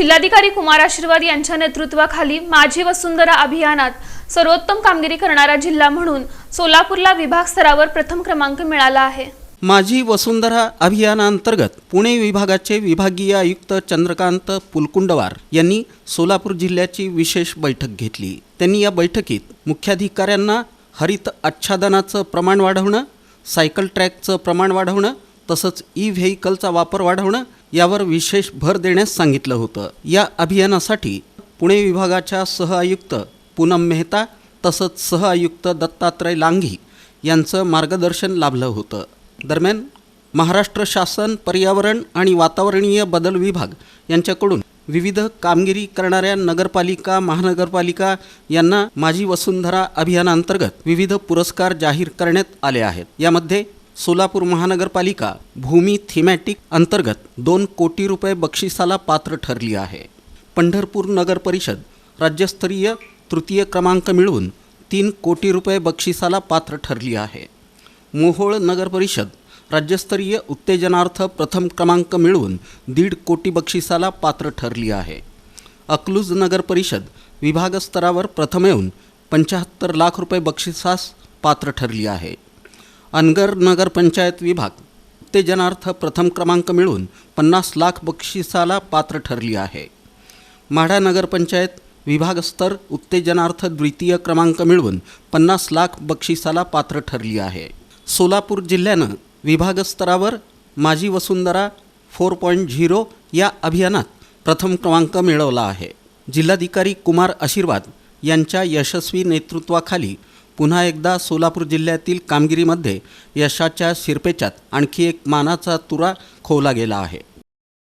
जिल्हाधिकारी कुमार आशीर्वाद यांच्या नेतृत्वाखाली माझी वसुंधरा अभियानात सर्वोत्तम कामगिरी करणारा जिल्हा म्हणून सोलापूरला विभाग स्तरावर प्रथम क्रमांक मिळाला आहे. माझी वसुंधरा अभियानांतर्गत पुणे विभागाचे विभागीय आयुक्त चंद्रकांत पुलकुंडवार यांनी सोलापूर जिल्ह्याची विशेष बैठक घेतली. त्यांनी या बैठकीत मुख्याधिकाऱ्यांना हरित आच्छादनाचं प्रमाण वाढवणं सायकल ट्रॅकचं प्रमाण वाढवणं तसंच ई व्हेकलचा वापर वाढवणं यावर विशेष भर देण्यास सांगितलं होतं. या अभियानासाठी पुणे विभागाच्या सहआयुक्त पूनम मेहता तसंच सहआयुक्त दत्तात्रय लांघी यांचं मार्गदर्शन लाभलं होतं. दरम्यान महाराष्ट्र शासन पर्यावरण आणि वातावरणीय बदल विभाग यांच्याकडून विविध कामगिरी करणाऱ्या नगरपालिका महानगरपालिका यांना माझी वसुंधरा अभियानांतर्गत विविध पुरस्कार जाहीर करण्यात आले आहेत. यामध्ये सोलापूर महानगरपालिका भूमी थीमॅटिक अंतर्गत दोन कोटी रुपये बक्षिसाला पात्र ठरली आहे. पंढरपूर नगर परिषद राज्यस्तरीय तृतीय क्रमांक मिळवून तीन कोटी रुपये बक्षिसाला पात्र ठरली आहे. मोहोळ नगर परिषद राज्यस्तरीय उत्तेजनार्थ प्रथम क्रमांक मिळवून दीड कोटी बक्षिसाला पात्र ठरली आहे. अकलूज नगर परिषद विभागस्तरावर प्रथम येऊन पंच्याहत्तर लाख रुपये बक्षिसास पात्र ठरली आहे. अनगर नगर पंचायत विभाग. उत्तेजनार्थ प्रथम क्रमांक मिळवून पन्नास लाख बक्षिसाला पात्र ठरली आहे. माढा नगरपंचायत विभागस्तर उत्तेजनार्थ द्वितीय क्रमांक मिळवून पन्नास लाख बक्षिसाला पात्र ठरली आहे. सोलापूर जिल्ह्यानं विभागस्तरावर माझी वसुंधरा फोर पॉईंट झिरो या अभियानात प्रथम क्रमांक मिळवला आहे. जिल्हाधिकारी कुमार आशीर्वाद यांच्या यशस्वी नेतृत्वाखाली पुन्हा एकदा सोलापूर जिल्ह्यातील कामगिरीमध्ये यशाच्या शिरपेच्यात आणखी एक मानाचा तुरा खोवला गेला आहे.